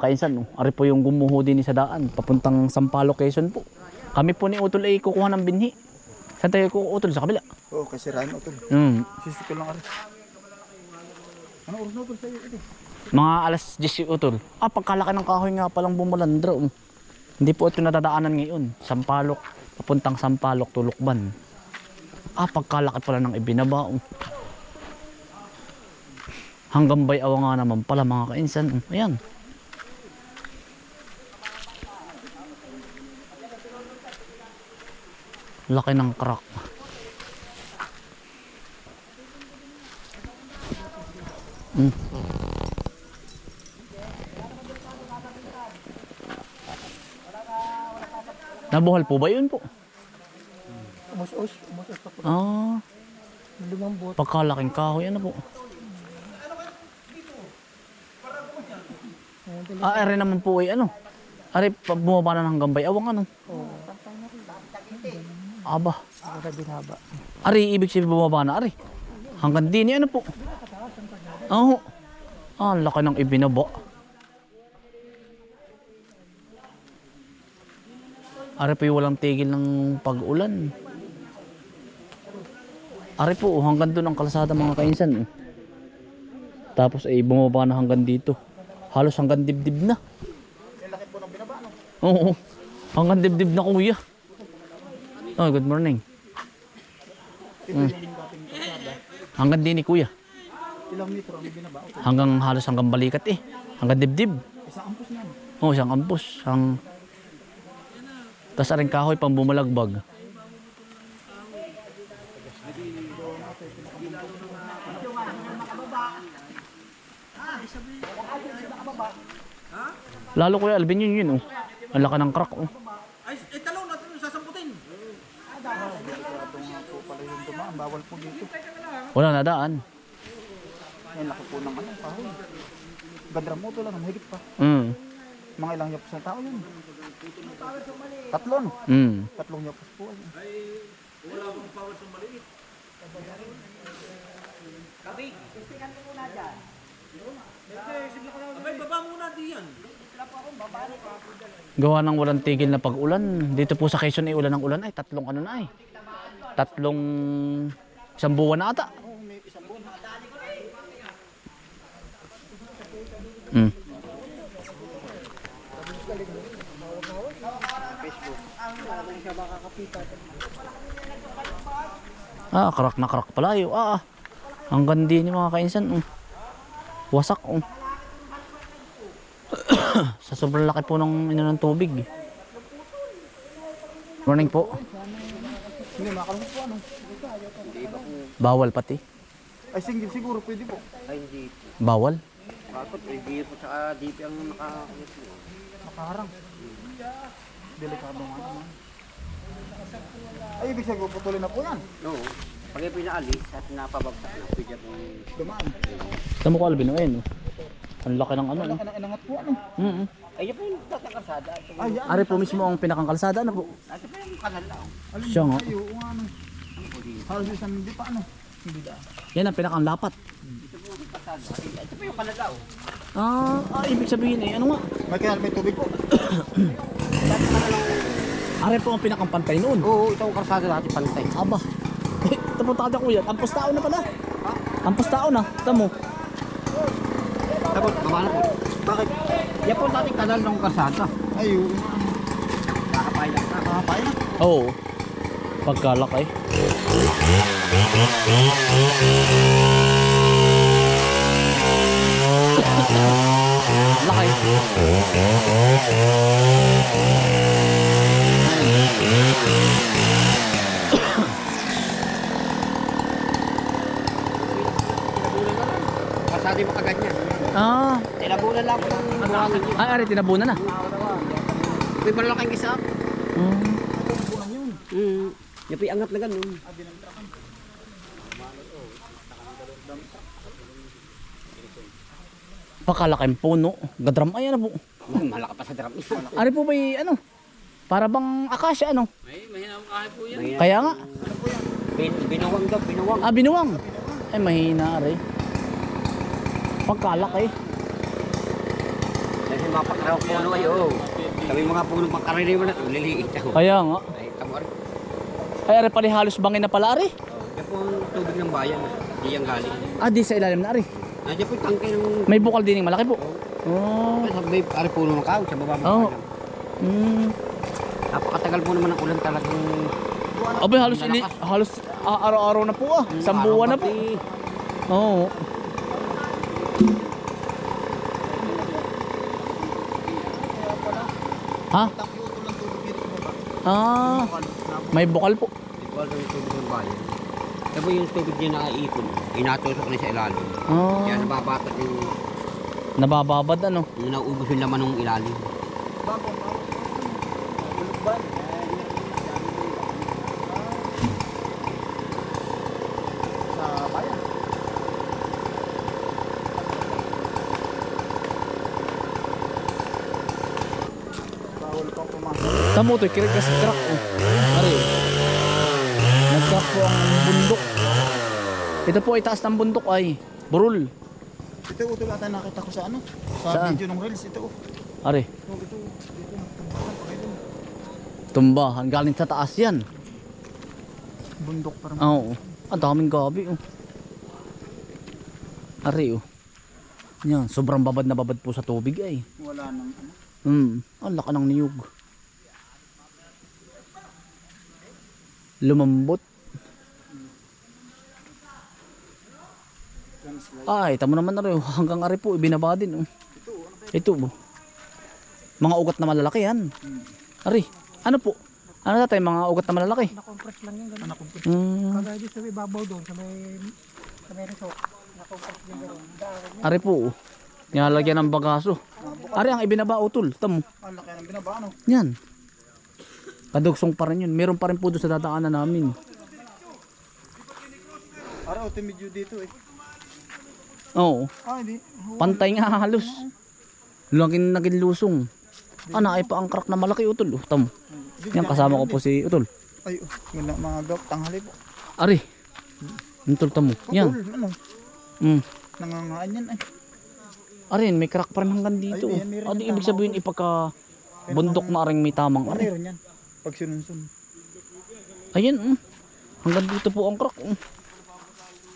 Kainsan, no? Ari po yung gumuho din sa daan, papuntang Sampaloc, Quezon po. Kami po ni Utol ay kukuha ng binhi. Saan tayo kukuha Utol? Sa kabila. Oo, kasi rano ito. Hmm. Sisi ko lang ari. Ano oras na ito sa'yo? Ito. Mga alas 10 yung Utol. Ah, pagkalaki ng kahoy nga palang bumulandra. oh. Hindi po ito nadadaanan ngayon. Sampalok, papuntang Sampalok, Tulukban. Ah, pagkalaki pala ng ibinaba. oh. Hanggang bay awa nga naman pala mga kainsan. oh. Ayan. Laki ng crack. Mm. Nabuhal po ba yun po? Umus-us. Umus-us pa po. Ah, Limang bot. pagkalaking kahoy, ano po? Ah, ere naman po ay ano? Are, bumaba na ng gambay. Awang ano? Aba. Para binaba. Ari, ibig sabihin bumaba na, ari. Hanggang din, ano po? Oo. Ah, ang laki ng ibinaba. Ari po yung walang tigil ng pag-ulan. Ari po, oh, hanggang doon ang kalsada mga kainsan. oh. Tapos ay bumaba na hanggang dito. Halos hanggang dibdib na. Laki po ng binaba, no? Oo. Hanggang dibdib na kuya. Oh, good morning. Kasada. Hanggang din ni kuya. Ilang metro ang binaba. Hanggang halos hanggang balikat eh. Hanggang dibdib. Isang ampus na. Oh, isang ampus. Ang... Tapos aring kahoy pang bumalagbag. Lalo kuya Alvin yun yun oh. Ang laki ng crack oh. Ay, eh, talong natin yung sasamputin. Po pala yung dumaan. Bawal po dito. Wala na daan. Ay, laki po ng ano, kahoy. Gadra mo ito lang. Mahigit pa. Mm. Mga ilang yapos na tao yun. Tatlon. Mm. Tatlong yapos po. Ay. Abay, baba muna diyan. Gawa ng walang tigil na pag-ulan. Dito po sa Quezon ay ulan ng ulan ay tatlong ano na ay. Tatlong isang buwan na ata. Mm. Ah, crack na crack pala yun. Ah, ah. Hanggang din yung mga kainsan. Um. Wasak. Um. sa sobrang laki po ng ino ng tubig. Morning po. Hindi, makalong po ano. Bawal pati. Ay, single siguro pwede po. Ay, hindi. Bawal. Bakit? Hindi po sa DP ang naka... Makaharang. Delikado nga naman. Ay, ibig sabihin, putulin na po yan. No. Pag pinaalis at napabagsak na, pwede pong... Dumaan. Tamo ko Alvin, ayun. oh. Ang laki ng ano. Ang laki ng inangat po, ano. Mm -hmm. Ay, yun po yung tatangkasada. Ito Ay, yan. Ari po mismo ang pinakang kalsada ano po. Ito po yung kanal lang. Siya nga. Ay, oo nga, ano. Po dito? Halos isang hindi pa, ano. Hindi da. Yan ang pinakang lapat. Ito po yung kasada. Ay, Ito po yung kanal. Ah, ah, ibig sabihin eh, ano nga? May kanal, may tubig po. Ari po ang pinakang pantay noon. Oo, ito ang kalsada natin pantay. Aba. Ito po tada kuya. Ang pustao na pala. Ang pustao na. Tamo. Tapos, baba na po. Bakit? Yan po natin kanal ng kalsada. Ay, oo nga. ano. Nakapay lang. Nakakapay na. Oo. Pagkalaki. Laki. Kalsada yung makagat niya. Ah, Tinabunan lang po ng buhangin niya. ay, ari, tinabunan na. May malalaking isa. Mm. Hmm. Po yung angat na ganun. Pakalaking puno. Gadram ay ano po. Malaka pa sa drum. Ari po ba ano? Para bang akasya ano? May, may hinamakahay po yan. Kaya nga. Bin, binuwang daw, binuwang. Ah, binuwang. Ay, mahina ari. Pagkalaki. Dahil mga pakraw puno ay oo. Kami mga puno pakaraniwan na liliit ako. Kaya nga. Ay, tamo rin. Ay, ari pala halos bangin na pala, ari. Oh, Yan po ang tubig ng bayan. Di yung galing. Ah, di sa ilalim na, ari. Nandiyan po yung tangke ng... May bukal din yung malaki po. Oh. Ay, May ari puno ng kao sa baba mo. Oo. Hmm. Napakatagal po naman ang ulan talagang... Abay, halos, ini, halos araw-araw na po ah. Isang buwan na po. Oo. Ha? Ah, may bukal po. Igual daw yung tubig ng bayan. Kaya po yung tubig niya nakaipon, inatusok na sa ilalim. Kaya Ah, nababatat yung, nabababad ano. yung naubos yung laman ng ilalim. Sa pumasok. Tamo to, kirig kasi crack oh. Ari. Nag-crack po ang bundok. Ito po ay taas ng bundok ay burul. Ito utol ata nakita ko sa ano? Sa Saan? video ng reels. Ito oh. Ari. Tumbahan galing sa taas yan. Bundok parang. Oo. Ang daming gabi oh. Ari oh. Yan, sobrang babad na babad po sa tubig ay. Wala nang ano. Hmm, ang laka ng niyog. Lumambot. Ay, tamo naman na rin. Hanggang ari po, ibinaba din. Oh. Ito oh. Mga ugat na malalaki yan. Ari, ano po? Ano tatay, mga ugat na malalaki? Na-compress lang yan, gano'n. Anak ko. Hmm, Kagaya dito sa may babaw doon, sa may, sa may resort. Na-compress din. Daan. ari po. Oh. Nilalagyan ng bagaso. Ari ang ibinaba utol. Tamo. Ang laki ng binaba ano. Yan. Kadugsong pa rin yun. Meron pa rin po doon sa dadaanan namin. Ara uti medyo dito eh. Oo. Ah hindi. Pantay nga halos. Laging naging lusong. Ah, naay pa ang crack na malaki utol. Oh, tamo. Yan kasama ko po si utol. Ay, oh, na, mga gap, tanghali po. Ari. Utol tamo. Yan. Utol, ano, Mm. nangangaan yan ay. Arin, may crack pa rin hanggang dito. Ay, yan, Ano yan, ibig sabihin ipagka bundok na aring may tamang ari. meron yan? Pag sinunsun. Ayan, mm. hanggang dito po ang crack. Mm.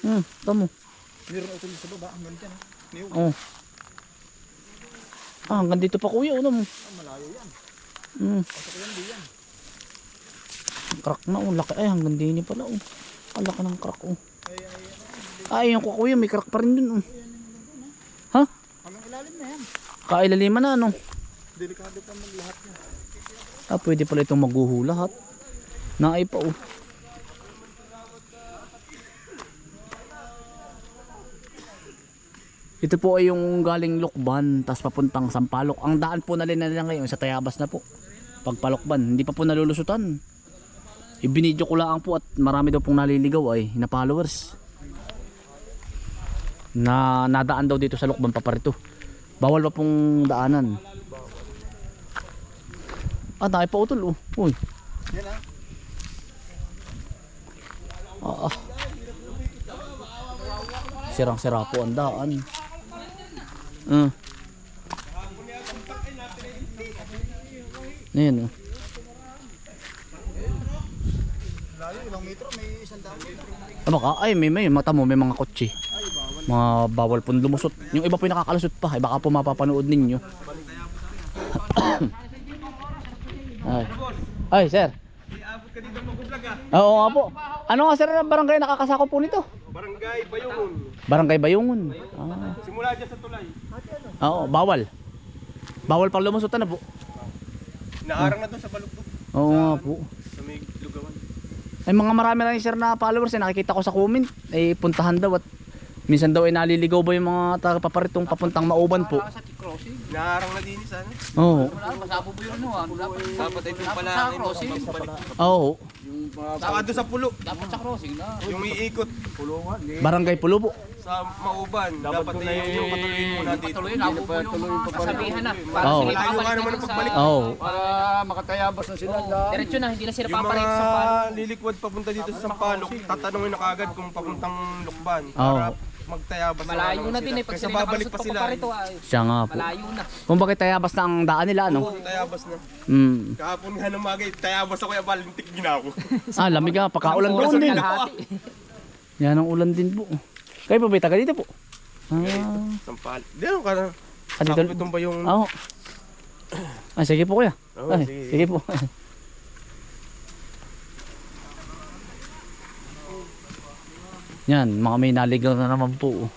Mm, tamo. Meron utol sa baba, hanggang dyan. ah. Niyog. Oh. Ah, hanggang dito pa kuya, ano mo? Ah, malayo yan. Mm. Pasok yan, di yan. Crack na, oh. Laki. Ay, hanggang dini pala, oh. Ang laki ng crack, oh. Ay, yung kukuya, may crack pa rin dun, oh. Ha? Hanggang ilalim na yan. Kailaliman na, ano? Delikado pa mag lahat yan. Ah, pwede pala itong maghuhulahat. Naay pa, oh. Ito po ay yung galing Lukban, tas papuntang Sampalok. Ang daan po na nila ngayon sa Tayabas na po. Pagpalokban, hindi pa po nalulusutan. Ibinidyo ko lang po at marami daw pong naliligaw ay na followers. Na nadaan daw dito sa Lukban paparito. Bawal pa pong daanan. Ah, dahil pa utol oh. Uy. Yan ah. Ah, ah. Sirang-sira po ang daan. Ah. Ayan oh. Layo, ilang metro, may isang daan metro. Ah, baka, ay may may mata mo may mga kotse. Mga bawal pong lumusot. Yung iba po yung nakakalusot pa. Ay baka po mapapanood ninyo. Ay. Ay, sir. Iabot ka dito mag-vlog ah. Oo nga po. Ano nga sir na barangay nakakasako po nito? Barangay Bayungon. Barangay Bayungon. Ah. Simula dyan sa tulay. Oo, bawal. Bawal pang lumusot na po. Naarang na doon sa balugtog. Oo nga po. Sa may lugawan. Ay mga marami na sir na followers eh, nakikita ko sa comment. Eh puntahan daw at minsan daw ay naliligaw ba yung mga taga paparitong papuntang Mauban po. Naarang na din sana. Oo. Dapat ito pala ang crossing. Oo. Saka doon sa pulo. Dapat sa crossing na. Yung iikot Barangay Pulo po. sa Mauban. Dapat na yung patuloyin mo natin. Patuloyin Ako po yung mga kasabihan na. Para Oo. sila babalik naman ang sa... pagbalik. Oo. Para makatayabas na sila. Diretso na, hindi na sila Yung papalit mga sa palo. lilikwad papunta dito sa Sampalok, tatanungin na kagad kung papuntang Lukban. Oo. Para magtayabas. Malayo na din eh. Pag Kasi sila babalik pa sila. pa rito, ah, Siya nga po. malayo na. Kung bakit tayabas na ang daan nila, ano? Oo, tayabas na. Mm. Kahapon nga ng mga tayabas ako yung balintik ginawa ko. Ah, lamig nga. Pagkaulan Oras doon na din. kalahati. Yan ang ulan din po. Kayo po ba taga dito po? Ah, Sampal. Di ano ka na. ah dito. Sakto ba yung... Oo. Ah, sige po kuya. Oo, sige. sige po. Yan, mga may naligaw na naman po.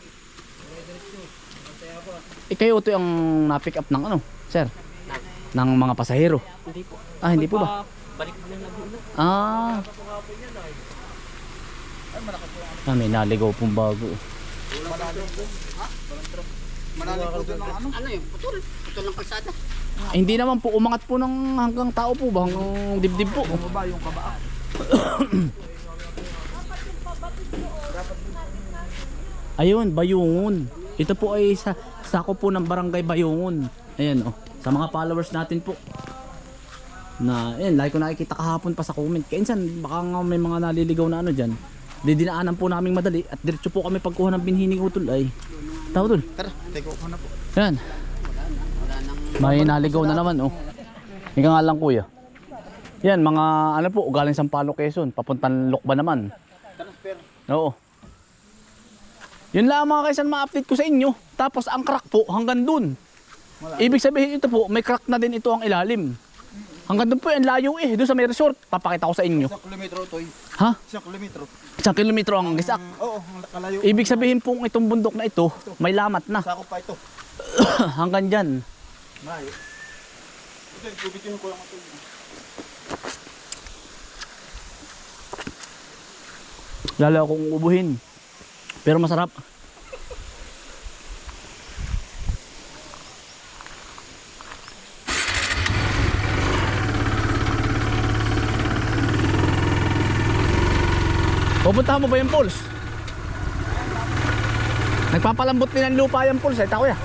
Eh kayo ito ang na-pick up ng ano, sir? Ng mga pasahero. Hindi po. Ah, hindi po ba? Balik na Laguna. Ah. Ah, may naligaw pong bago. Manalik po doon ng ano. Ano yun? Putol. Putol ng kalsada. Ah, hindi naman po umangat po ng hanggang tao po ba? Hanggang dibdib po. Bumaba yung kabaa. Ayun, Bayungon. Ito po ay sa sako po ng barangay Bayungon. Ayan oh. Sa mga followers natin po. Na, ayan, like ko nakikita kahapon pa sa comment. Kainsan, baka nga may mga naliligaw na ano dyan. Didinaanan po namin madali at diretso po kami pagkuha ng binhining utol ay. Tao tol. Tara, take off na po. Yan. May naligaw na naman oh. Ika nga lang kuya. Yan, mga ano po, galing Sampalo, Quezon. Papuntang Lukban naman. Transfer. Oo. Yun lang mga kaisan ma-update ko sa inyo. Tapos ang crack po hanggang dun. Ibig sabihin ito po, may crack na din ito ang ilalim. Hanggang dun po yung layo eh, doon sa may resort. Papakita ko sa inyo. Isang kilometro to. Ha? Isang kilometro. Isang kilometro ang gisak. Oo, ang kalayo. Ibig sabihin po itong bundok na ito, may lamat na. Sakop pa ito. hanggang dyan. Malayo. Ito, gubitin ko lang ito. Lalo akong ubuhin. Pero masarap. Pupuntahan mo ba yung pulse? Nagpapalambot din ang lupa yung pulse eh, tako ya.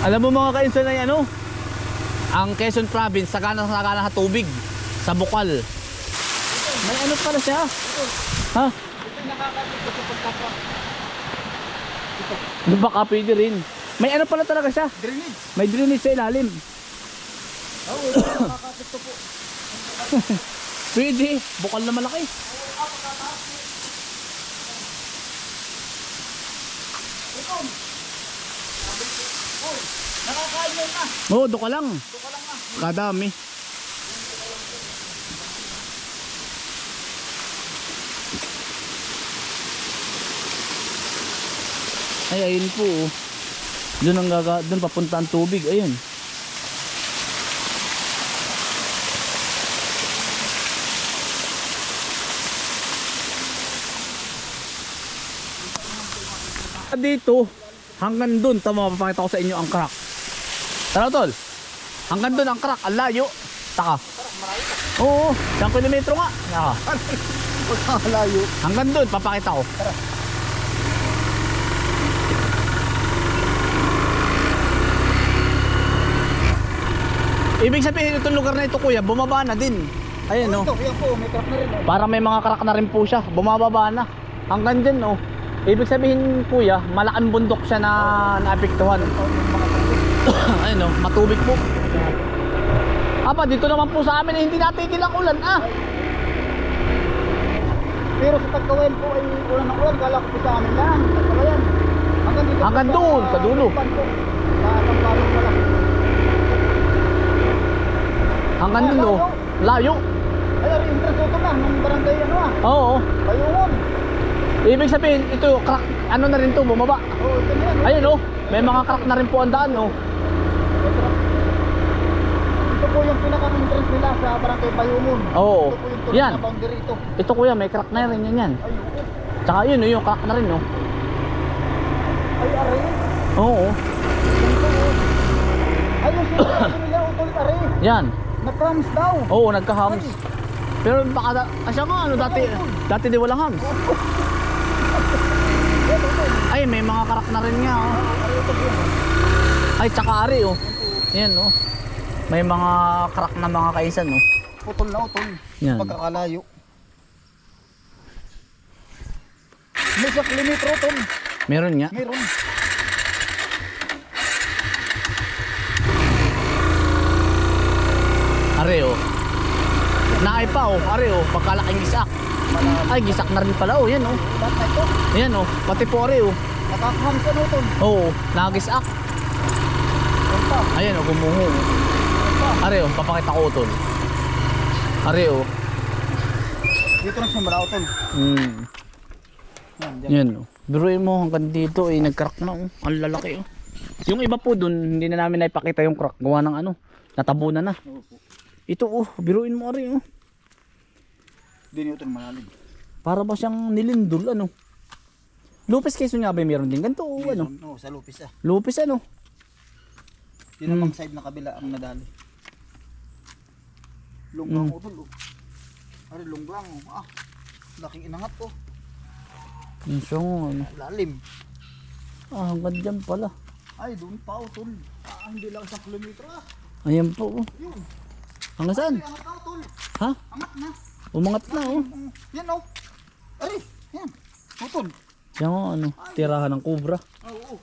Alam mo mga kainsan na ano? Ang Quezon Province, sagana sagana sa tubig. Sa Bukal. May ano pala siya? Ha? Ano ba pwede rin? May ano pala talaga siya? Drainage. May drainage sa ilalim. Pwede. Bukal na malaki. Oo, doon ka lang. Kadami. Ay, ayun po. oh. Doon ang gaga, doon papunta ang tubig. Ayun. Dito, hanggang doon, tama mapapakita ko sa inyo ang crack. Tara tol, hanggang doon ang crack, ang layo. Taka. Oo, isang kilometro nga. Taka. Pagkakalayo. Hanggang doon, papakita ko. Ibig sabihin itong lugar na ito kuya, bumaba na din. Ayun no. Ito, yan po, may crack na rin. oh. Para may mga crack na rin po siya, bumababa na. Hanggang dyan no. Ibig sabihin kuya, malaking bundok siya na naapektuhan. Ayun no, matubig po. Apa, dito naman po sa amin eh, hindi natigil ang ulan ah. Pero sa Tagkawayan po ay ulan ng ulan. Kala ko po sa amin lang. Tagkawayan. Hanggang dito. po Hanggang sa- doon, sa dulo. Pan po. Sa Sampalo pala. Hanggang dun no. Layo. Ay, ari, entrance auto na. Nung barangay ano ah. Oo. Bayungon. Ibig sabihin, ito, crack, ano na rin to, bumaba. Oo, ito na yan. oh. Ayun oh, may mga crack na rin po ang daan oh. Ito po yung pinaka-entrance nila sa barangay Bayungon. Oo. Ito po yung Yan. na boundary ito. Ito kuya, may crack na rin yan yan. Ay, oo. Tsaka yun, yung crack na rin oh. Ay, ari. Oo. Oh. Ay, yung sinasabi nila, utulit ari. Yan. Nag-crumbs daw. Oo, nagka-hams. Pero baka, da- ah, siya nga ano, dati, dati di walang hams. Ay, may mga crack na rin nga oh. Ay, tsaka ari oh. Yan oh. May mga crack na mga kaisan oh. Putol na utol. Yan. Pagkakalayo. May sa kilometro utol. Meron nga. Meron. Ari oh. Naay pa oh. Ari oh. Pagkalaking gisak. Ay, gisak na rin pala oh. Yan oh. Ba't na ito? Yan oh. Pati po ari oh. Nakakahamsan utol. Oo. Nagisak. Ayan oh. Gumuho. Ari oh. Papakita ko tol. Ari oh. Dito na siya mala utol. Hmm. Yan, dyan. Yan oh. Biruin mo hanggang dito eh. Nagcrack na oh. Ang lalaki oh. Yung iba po dun, hindi na namin naipakita yung crack. Gawa ng ano. Natabunan na. Ito oh. Biruin mo ari oh. Di ni utol malalim. Para ba siyang nilindol ano? Lupis Quezon nga ba meron din ganito o ano? Oo, sa lupis ah. Lupis ano? Di namang side na kabila ang nadali. Lunggang Mm. utol oh. Ari lunggang oh. Ah. Laking inangat oh. Yung siyang ano? Lalim. Ah, hanggang dyan pala. Ay, doon pa utol. Ah, hindi lang isang kilometro ah. Ayan po oh. Yun. Hanggang saan? Ay, angat na utol. Ha? Angat na. Umangat na oh. Mm, Yan oh. Ari, yan. Utol. Yan oh, ano, tirahan ng kubra. Oo, oo.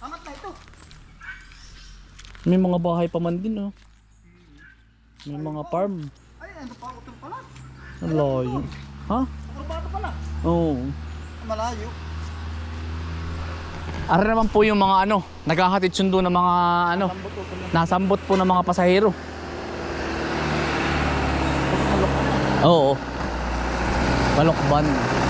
Angat na ito. May mga bahay pa man din oh. May mga farm. Ay, ano pa utol pala? Ang layo. Ha? Akrobado pala. Oo. Malayo. Ara naman po yung mga ano, naghahatid sundo ng mga ano, nasambot po ng mga pasahero. Oo. Balokban. Ay,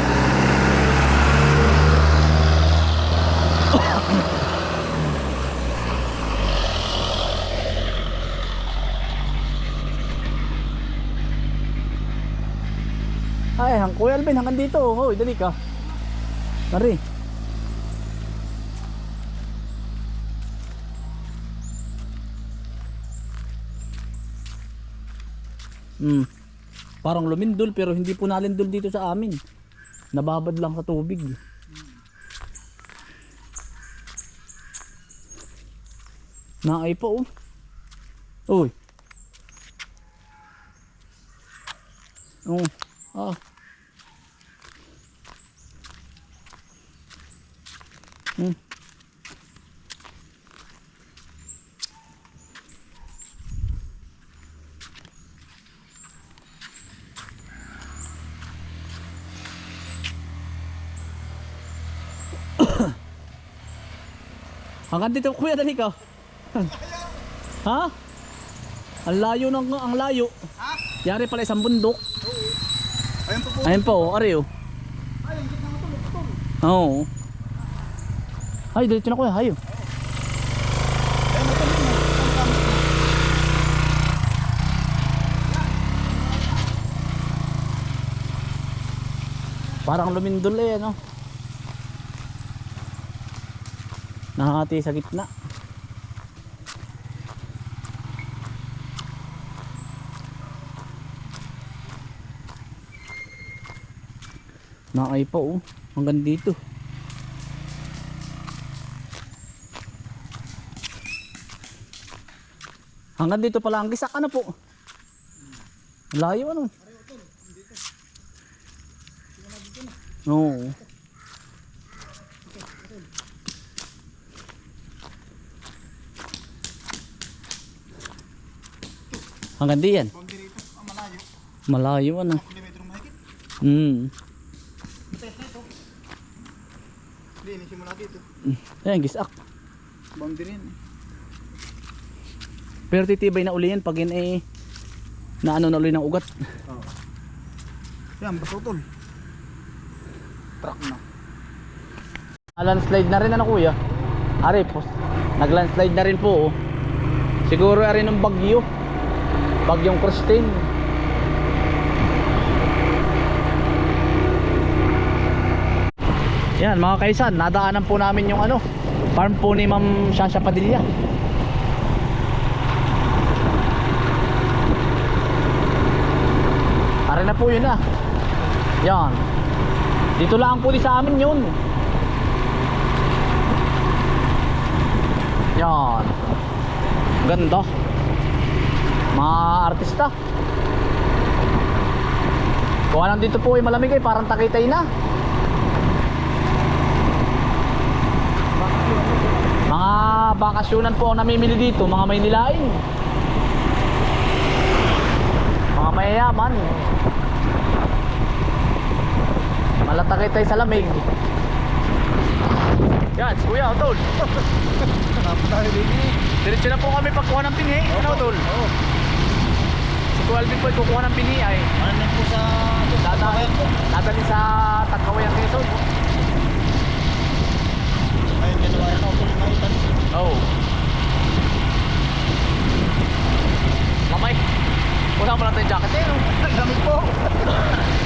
hang Kuya Alvin, hanggang dito. Hoy, dali ka. Tari. Hmm. Parang lumindol pero hindi po nalindol dito sa amin. Nababad lang sa tubig. Naay po oh. Uy. Oh. Ah. Hmm. Hanggang dito kuya dali ka. ha? Ang layo ng ang layo. Ha? Yari pala isang bundok. Ayun po po. Ayun po, oh, ari oh. Ay, ang gitna utol. Utol. Oo. Ay, dito na kuya, hayo. Parang lumindol eh, ano? Nakakati sa gitna. Nakay pa oh. Hanggang dito. Hanggang dito pala ang gisak. Ano po? Layo ano? Oo. Hanggang di yan. Malayo. Ano. Hmm. Hindi, inisimula dito. Ayan, gisak. Bang din yan. eh. Pero titibay na uli yan pag yan eh na ano na uli ng ugat. Yan, basta utol. Truck na. Landslide na rin ano kuya? Ari po. Nag-landslide na rin po oh. Siguro ari ng bagyo. Bagyong Christine. Yan mga kaisan, nadaanan po namin yung ano, farm po ni Ma'am Shasha Padilla. Na po yun ah. Yan. Dito lang po di sa amin yun. Yan. Ganda. Mga artista. Kuha lang dito po ay malamig ay parang takitay na. Mga bakasyonan po ang namimili dito, mga may mga mayayaman. Malatakay tayo sa lamig. Yan, si Kuya, Otol Diretso na po kami pagkuha ng pinhi oh, Ano, Otol? Oh. Si Kuya po, kukuha ng pinhi ay. Ano po sa... Dadali, dadali sa Tagkawayan Quezon Ayun, ginawa yan, Otol, nakita Oo. Mamay. Usahan mo lang tayong jacket eh. Ang dami po.